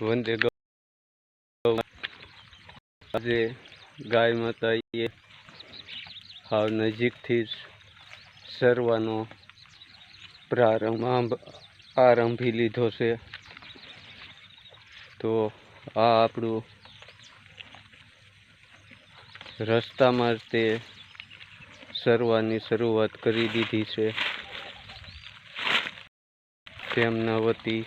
વંદે આજે ગાય માતાએ હાવ નજીકથી જ સરવાનો પ્રારંભ આરંભી લીધો છે. તો આ આપણું રસ્તામાં જ તે સરવાની શરૂઆત કરી દીધી છે. તેમના વતી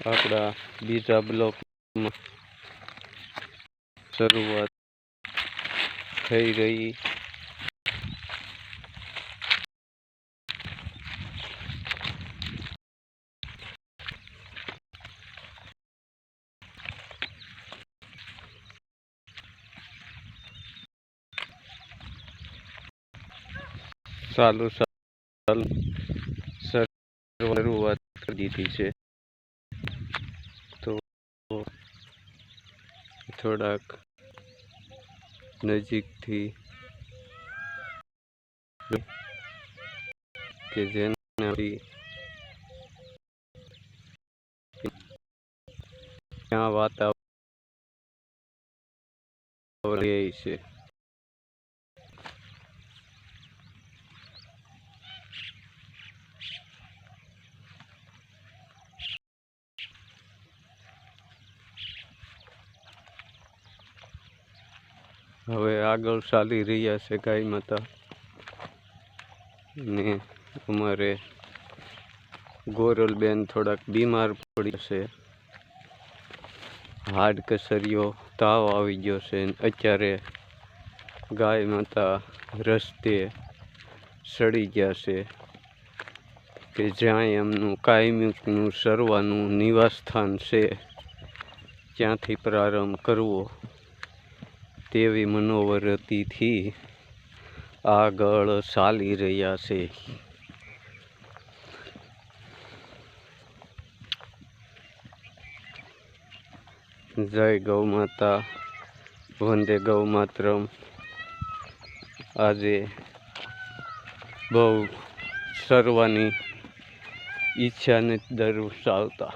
આપણા બીજા બ્લોકમાં શરૂઆત થઈ રહી. સારું સારું શરૂઆત કરી દીધી છે. થોડાક નજીકથી કે જેનાથી ત્યાં વાતાવરણ છે. હવે આગળ ચાલી રહ્યા છે ગાય માતા. ને અમારે ગોરલબેન થોડાક બીમાર પડી છે. હાડ કસરિયો તાવ આવી ગયો છે અત્યારે ગાય માતા રસ્તે સડી ગયા છે કે જ્યાં એમનું કાયમીનું સરવાનું નિવાસસ્થાન છે, ત્યાંથી પ્રારંભ કરવો. તેવી મનોવરતીથી આગળ ચાલી રહ્યા છે. જય ગૌ માતા, વંદે ગૌ માતરમ. આજે બહુ સરવાની ઈચ્છાને દર્શાવતા